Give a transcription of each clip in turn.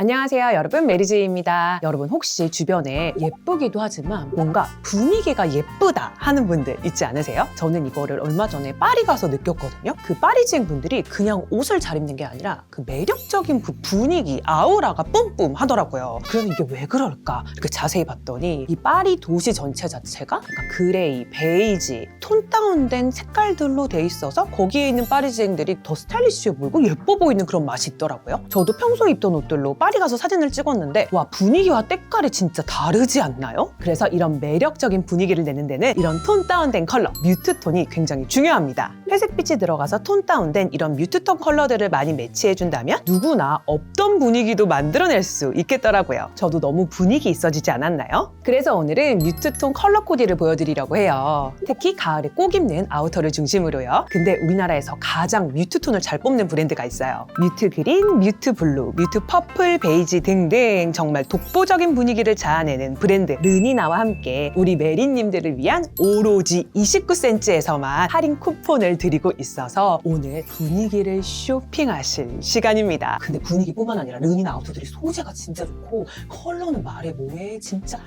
안녕하세요 여러분. 메리즈입니다. 여러분 혹시 주변에 예쁘기도 하지만 뭔가 분위기가 예쁘다 하는 분들 있지 않으세요? 저는 이거를 얼마 전에 파리 가서 느꼈거든요. 그 파리지행 분들이 그냥 옷을 잘 입는 게 아니라 그 매력적인 그 분위기 아우라가 뿜뿜 하더라고요. 그럼 이게 왜 그럴까? 이렇게 자세히 봤더니 이 파리 도시 전체 자체가 약간 그레이, 베이지, 톤 다운된 색깔들로 돼 있어서 거기에 있는 파리지행들이 더 스타일리시해 보이고 예뻐 보이는 그런 맛이 있더라고요. 저도 평소에 입던 옷들로 가서 사진을 찍었는데 와 분위기와 때깔이 진짜 다르지 않나요? 그래서 이런 매력적인 분위기를 내는 데는 이런 톤 다운된 컬러 뮤트 톤이 굉장히 중요합니다. 회색빛이 들어가서 톤 다운된 이런 뮤트 톤 컬러들을 많이 매치해준다면 누구나 없던 분위기도 만들어낼 수 있겠더라고요. 저도 너무 분위기 있어지지 않았나요? 그래서 오늘은 뮤트 톤 컬러 코디를 보여드리려고 해요. 특히 가을에 꼭 입는 아우터를 중심으로요. 근데 우리나라에서 가장 뮤트 톤을 잘 뽑는 브랜드가 있어요. 뮤트 그린, 뮤트 블루, 뮤트 퍼플, 베이지 등등 정말 독보적인 분위기를 자아내는 브랜드 르니나와 함께 우리 메리님들을 위한 오로지 29cm에서만 할인 쿠폰을 드리고 있어서 오늘 분위기를 쇼핑하실 시간입니다. 근데 분위기뿐만 아니라 르니나 아우터들이 소재가 진짜 좋고 컬러는 말해 뭐해 진짜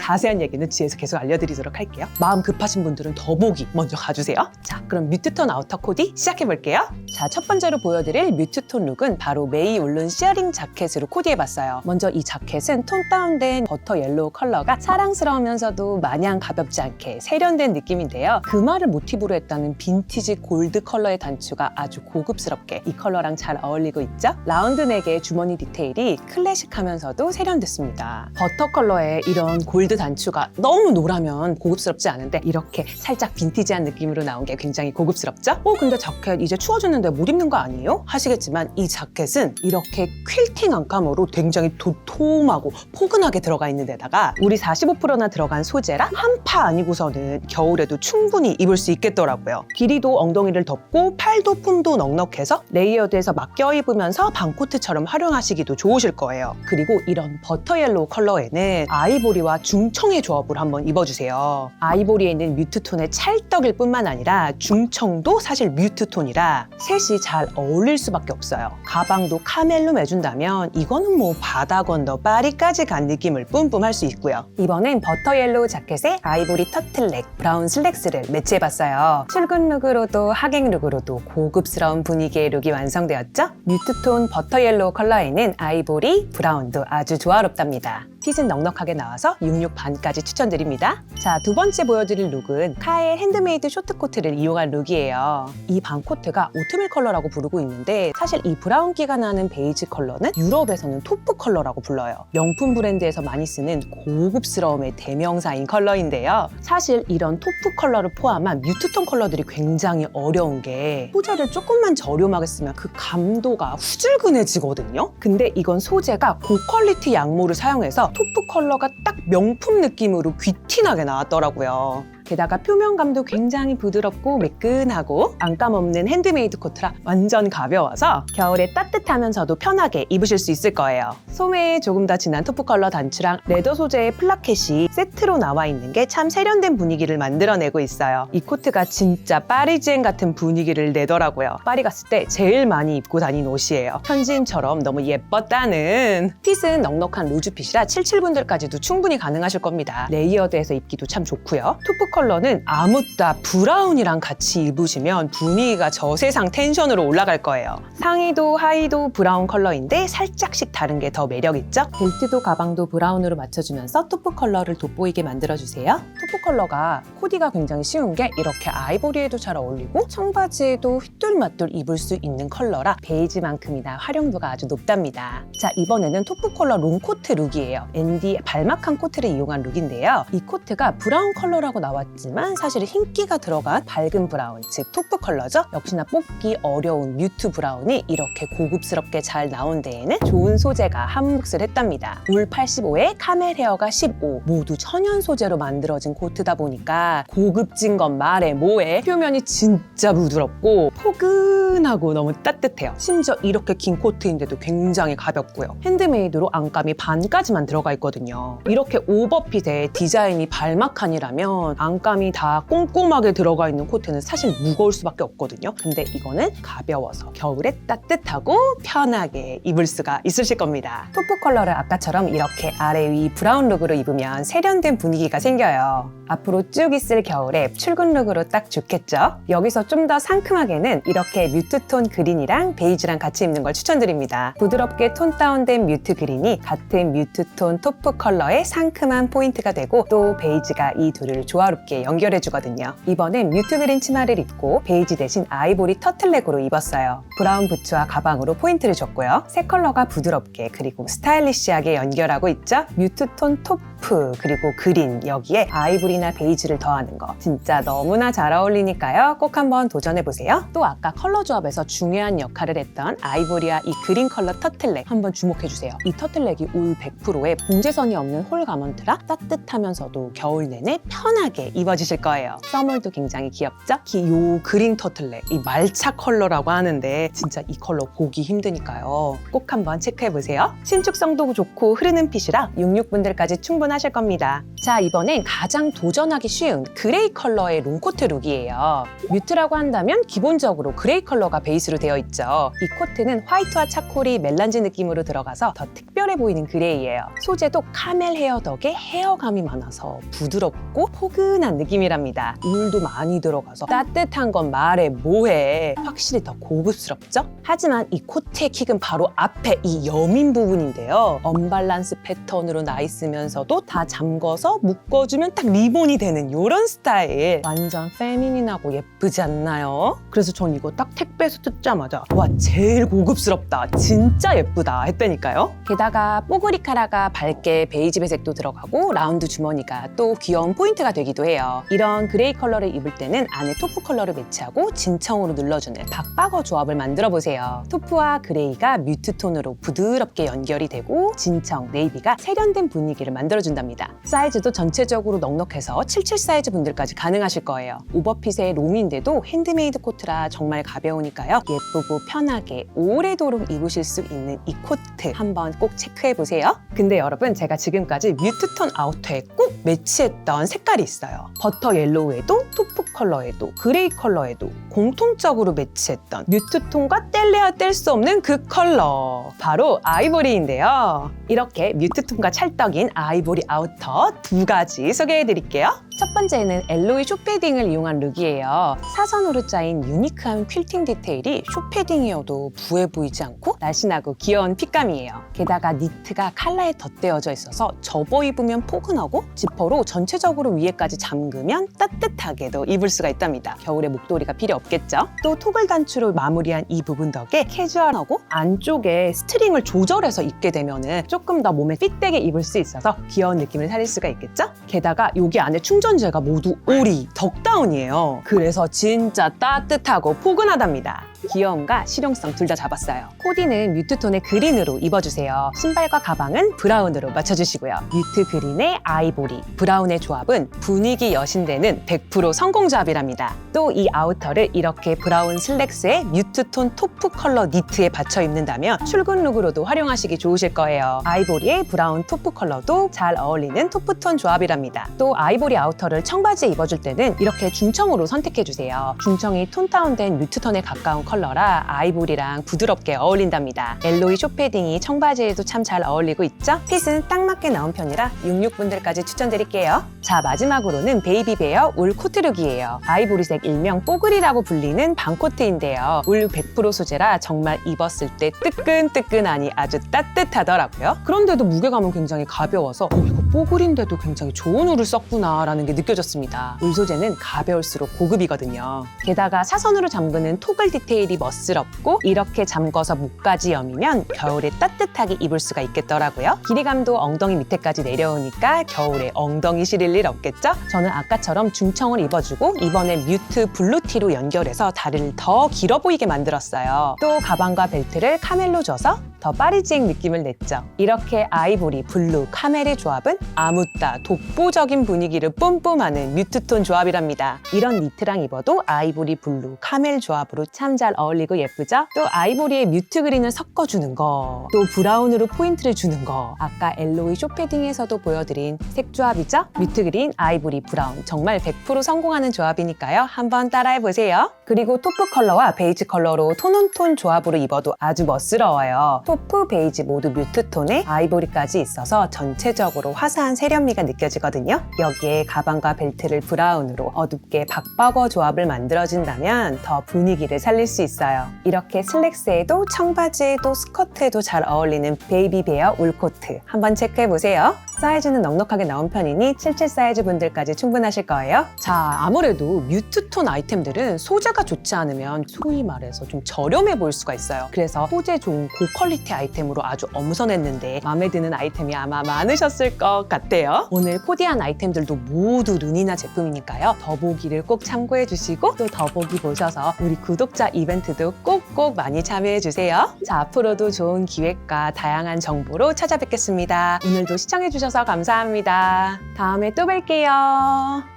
자세한 얘기는 뒤에서 계속 알려드리도록 할게요. 마음 급하신 분들은 더보기 먼저 가주세요. 자, 그럼 뮤트톤 아우터 코디 시작해볼게요. 자, 첫 번째로 보여드릴 뮤트톤 룩은 바로 메이 울룬 시어링 자켓으로 코디해봤어요. 먼저 이 자켓은 톤 다운된 버터 옐로우 컬러가 사랑스러우면서도 마냥 가볍지 않게 세련된 느낌인데요. 금화를 모티브로 했다는 빈티지 골드 컬러의 단추가 아주 고급스럽게 이 컬러랑 잘 어울리고 있죠? 라운드 넥의 주머니 디테일이 클래식하면서도 세련됐습니다. 버터 컬러의 이런 골드 단추가 너무 노라면 고급스럽지 않은데 이렇게 살짝 빈티지한 느낌으로 나온 게 굉장히 고급스럽죠? 어 근데 자켓 이제 추워졌는데 못 입는 거 아니에요? 하시겠지만 이 자켓은 이렇게 퀼팅 안감으로 굉장히 도톰하고 포근하게 들어가 있는 데다가 우리 45%나 들어간 소재라 한파 아니고서는 겨울에도 충분히 입을 수 있겠더라고요. 길이도 엉덩이를 덮고 팔도 품도 넉넉해서 레이어드해서 맡겨 입으면서 방코트처럼 활용하시기도 좋으실 거예요. 그리고 이런 버터 옐로우 컬러에는 아이보리와 중청의 조합을 한번 입어주세요. 아이보리에 있는 뮤트톤의 찰떡일 뿐만 아니라 중청도 사실 뮤트톤이라 셋이 잘 어울릴 수밖에 없어요. 가방도 카멜로 매준다면 이거는 뭐 바다 건너 파리까지 간 느낌을 뿜뿜 할 수 있고요. 이번엔 버터 옐로우 자켓에 아이보리 터틀넥, 브라운 슬랙스를 매치해봤어요. 출근 룩으로도 하객 룩으로도 고급스러운 분위기의 룩이 완성되었죠? 뮤트톤 버터 옐로우 컬러에는 아이보리, 브라운도 아주 조화롭답니다. 핏은 넉넉하게 나와서 66 반까지 추천드립니다. 자, 두 번째 보여드릴 룩은 카의 핸드메이드 쇼트코트를 이용한 룩이에요. 이 반코트가 오트밀 컬러라고 부르고 있는데 사실 이 브라운기가 나는 베이지 컬러는 유럽에서는 토프 컬러라고 불러요. 명품 브랜드에서 많이 쓰는 고급스러움의 대명사인 컬러인데요. 사실 이런 토프 컬러를 포함한 뮤트톤 컬러들이 굉장히 어려운 게 소재를 조금만 저렴하게 쓰면 그 감도가 후줄근해지거든요. 근데 이건 소재가 고퀄리티 양모를 사용해서 토프 컬러가 딱 명품 느낌으로 귀티나게 나왔더라고요. 게다가 표면감도 굉장히 부드럽고 매끈하고 안감 없는 핸드메이드 코트라 완전 가벼워서 겨울에 따뜻하면서도 편하게 입으실 수 있을 거예요. 소매에 조금 더 진한 토프 컬러 단추랑 레더 소재의 플라켓이 세트로 나와 있는 게 참 세련된 분위기를 만들어내고 있어요. 이 코트가 진짜 파리지엔 같은 분위기를 내더라고요. 파리 갔을 때 제일 많이 입고 다닌 옷이에요. 현지인처럼 너무 예뻤다는. 핏은 넉넉한 루즈핏이라 77분들까지도 충분히 가능하실 겁니다. 레이어드해서 입기도 참 좋고요. 토프 컬러는 아무따 브라운이랑 같이 입으시면 분위기가 저세상 텐션으로 올라갈 거예요. 상의도 하의도 브라운 컬러인데 살짝씩 다른 게 더 매력 있죠? 벨트도 가방도 브라운으로 맞춰주면서 토프 컬러를 돋보이게 만들어주세요. 토프 컬러가 코디가 굉장히 쉬운 게 이렇게 아이보리에도 잘 어울리고 청바지에도 휘뚤마뚤 입을 수 있는 컬러라 베이지만큼이나 활용도가 아주 높답니다. 자 이번에는 토프 컬러 롱코트 룩이에요. 앤디 발막한 코트를 이용한 룩인데요. 이 코트가 브라운 컬러라고 나 왔지만 사실 흰기가 들어간 밝은 브라운, 즉 토프 컬러죠. 역시나 뽑기 어려운 뮤트 브라운이 이렇게 고급스럽게 잘 나온 데에는 좋은 소재가 한 몫을 했답니다. 울 85에 카멜 헤어가 15 모두 천연 소재로 만들어진 코트다 보니까 고급진 건 말해 뭐해 표면이 진짜 부드럽고 포근하고 너무 따뜻해요. 심지어 이렇게 긴 코트인데도 굉장히 가볍고요. 핸드메이드로 안감이 반까지만 들어가 있거든요. 이렇게 오버핏에 디자인이 발막한이라면 안 안감이 다 꼼꼼하게 들어가 있는 코트는 사실 무거울 수밖에 없거든요. 근데 이거는 가벼워서 겨울에 따뜻하고 편하게 입을 수가 있으실 겁니다. 토프 컬러를 아까처럼 이렇게 아래 위 브라운 룩으로 입으면 세련된 분위기가 생겨요. 앞으로 쭉 있을 겨울에 출근 룩으로 딱 좋겠죠? 여기서 좀 더 상큼하게는 이렇게 뮤트톤 그린이랑 베이지랑 같이 입는 걸 추천드립니다. 부드럽게 톤 다운된 뮤트 그린이 같은 뮤트톤 토프 컬러의 상큼한 포인트가 되고 또 베이지가 이 둘을 조화롭게 연결해 주거든요. 이번엔 뮤트 그린 치마를 입고 베이지 대신 아이보리 터틀넥으로 입었어요. 브라운 부츠와 가방으로 포인트를 줬고요. 새 컬러가 부드럽게 그리고 스타일리시하게 연결하고 있죠. 뮤트톤 토프 그리고 그린 여기에 아이보리 나 베이지를 더하는 거 진짜 너무나 잘 어울리니까요. 꼭 한번 도전해 보세요. 또 아까 컬러 조합에서 중요한 역할을 했던 아이보리와 이 그린 컬러 터틀넥 한번 주목해 주세요. 이 터틀넥이 울 100%에 봉제선이 없는 홀 가먼트라 따뜻하면서도 겨울 내내 편하게 입어지실 거예요. 써멀도 굉장히 귀엽죠? 기- 요 그린 터틀넥 이 말차 컬러라고 하는데 진짜 이 컬러 보기 힘드니까요. 꼭 한번 체크해 보세요. 신축성도 좋고 흐르는 핏이라 66분들까지 충분하실 겁니다. 자 이번엔 가장 도 전하기 쉬운 그레이 컬러의 롱코트 룩이에요. 뮤트라고 한다면 기본적으로 그레이 컬러가 베이스로 되어 있죠. 이 코트는 화이트와 차콜이 멜란지 느낌으로 들어가서 더 특별 해 보이는 그레이예요. 소재도 카멜 헤어 덕에 헤어감이 많아서 부드럽고 포근한 느낌이랍니다. 울도 많이 들어가서 따뜻한 건 말해 뭐해. 확실히 더 고급스럽죠? 하지만 이 코트의 킥은 바로 앞에 이 여민 부분인데요. 언밸런스 패턴으로 나 있으면서도 다 잠궈서 묶어주면 딱 리본이 되는 이런 스타일. 완전 페미닌하고 예쁘지 않나요? 그래서 전 이거 딱 택배에서 뜯자마자 와 제일 고급스럽다. 진짜 예쁘다 했다니까요. 게다가 뽀글이 카라가 밝게 베이지 배색도 들어가고 라운드 주머니가 또 귀여운 포인트가 되기도 해요. 이런 그레이 컬러를 입을 때는 안에 토프 컬러를 매치하고 진청으로 눌러주는 박박어 조합을 만들어 보세요. 토프와 그레이가 뮤트 톤으로 부드럽게 연결이 되고 진청, 네이비가 세련된 분위기를 만들어준답니다. 사이즈도 전체적으로 넉넉해서 77 사이즈 분들까지 가능하실 거예요. 오버핏의 롱인데도 핸드메이드 코트라 정말 가벼우니까요. 예쁘고 편하게 오래도록 입으실 수 있는 이 코트 한번 꼭 체크해 보세요. 근데 여러분 제가 지금까지 뮤트 톤 아우터에 꼭 매치했던 색깔이 있어요. 버터 옐로우에도 토프 컬러에도 그레이 컬러에도 공통적으로 매치했던 뮤트 톤과 뗄래야 뗄 수 없는 그 컬러 바로 아이보리인데요. 이렇게 뮤트 톤과 찰떡인 아이보리 아우터 두 가지 소개해 드릴게요. 첫 번째는 엘로이 쇼패딩을 이용한 룩이에요. 사선으로 짜인 유니크한 퀼팅 디테일이 쇼패딩이어도 부해 보이지 않고 날씬하고 귀여운 핏감이에요. 게다가 니트가 칼라에 덧대어져 있어서 접어 입으면 포근하고 지퍼로 전체적으로 위에까지 잠그면 따뜻하게도 입을 수가 있답니다. 겨울에 목도리가 필요 없겠죠? 또 토글 단추로 마무리한 이 부분 덕에 캐주얼하고 안쪽에 스트링을 조절해서 입게 되면은 조금 더 몸에 핏되게 입을 수 있어서 귀여운 느낌을 살릴 수가 있겠죠? 게다가 여기 안에 충전 재가 모두 오리 덕다운이에요. 그래서 진짜 따뜻하고 포근하답니다. 귀여움과 실용성 둘 다 잡았어요. 코디는 뮤트톤의 그린으로 입어주세요. 신발과 가방은 브라운으로 맞춰주시고요. 뮤트 그린의 아이보리, 브라운의 조합은 분위기 여신되는 100% 성공 조합이랍니다. 또 이 아우터를 이렇게 브라운 슬랙스에 뮤트톤 토프 컬러 니트에 받쳐 입는다면 출근 룩으로도 활용하시기 좋으실 거예요. 아이보리의 브라운 토프 컬러도 잘 어울리는 토프톤 조합이랍니다. 또 아이보리 아우터를 청바지에 입어줄 때는 이렇게 중청으로 선택해주세요. 중청이 톤 다운된 뮤트톤에 가까운 컬러라 아이보리랑 부드럽게 어울린답니다. 엘로이 쇼패딩이 청바지에도 참 잘 어울리고 있죠? 핏은 딱 맞게 나온 편이라 66분들까지 추천드릴게요. 자 마지막으로는 베이비베어 울 코트룩이에요. 아이보리색 일명 뽀글이라고 불리는 방코트인데요. 울 100% 소재라 정말 입었을 때 뜨끈뜨끈하니 아주 따뜻하더라고요. 그런데도 무게감은 굉장히 가벼워서 어, 이거 뽀글인데도 굉장히 좋은 울을 썼구나라는 게 느껴졌습니다. 울 소재는 가벼울수록 고급이거든요. 게다가 사선으로 잠그는 토글 디테일 이 멋스럽고 이렇게 잠궈서 목까지 여미면 겨울에 따뜻하게 입을 수가 있겠더라고요. 길이감도 엉덩이 밑에까지 내려오니까 겨울에 엉덩이 시릴 일 없겠죠? 저는 아까처럼 중청을 입어주고 이번에 뮤트 블루티로 연결해서 다리를 더 길어 보이게 만들었어요. 또 가방과 벨트를 카멜로 줘서 더더 파리지행 느낌을 냈죠. 이렇게 아이보리, 블루, 카멜의 조합은 아무따 독보적인 분위기를 뿜뿜하는 뮤트톤 조합이랍니다. 이런 니트랑 입어도 아이보리, 블루, 카멜 조합으로 참 잘 어울리고 예쁘죠? 또 아이보리에 뮤트 그린을 섞어주는 거, 또 브라운으로 포인트를 주는 거, 아까 엘로이 쇼패딩에서도 보여드린 색 조합이죠? 뮤트 그린, 아이보리, 브라운 정말 100% 성공하는 조합이니까요. 한번 따라해보세요. 그리고 토프 컬러와 베이지 컬러로 톤온톤 조합으로 입어도 아주 멋스러워요. 토프, 베이지 모두 뮤트 톤에 아이보리까지 있어서 전체적으로 화사한 세련미가 느껴지거든요. 여기에 가방과 벨트를 브라운으로 어둡게 박버거 조합을 만들어준다면 더 분위기를 살릴 수 있어요. 이렇게 슬랙스에도 청바지에도 스커트에도 잘 어울리는 베이비 베어 울코트 한번 체크해보세요. 사이즈는 넉넉하게 나온 편이니 77 사이즈 분들까지 충분하실 거예요. 자, 아무래도 뮤트톤 아이템들은 소재가 좋지 않으면 소위 말해서 좀 저렴해 보일 수가 있어요. 그래서 소재 좋은 고퀄리 티 아이템으로 아주 엄선했는데 마음에 드는 아이템이 아마 많으셨을 것 같아요. 오늘 코디한 아이템들도 모두 르니나 제품이니까요. 더보기를 꼭 참고해 주시고 또 더보기 보셔서 우리 구독자 이벤트도 꼭꼭 많이 참여해 주세요. 자, 앞으로도 좋은 기획과 다양한 정보로 찾아뵙겠습니다. 오늘도 시청해 주셔서 감사합니다. 다음에 또 뵐게요.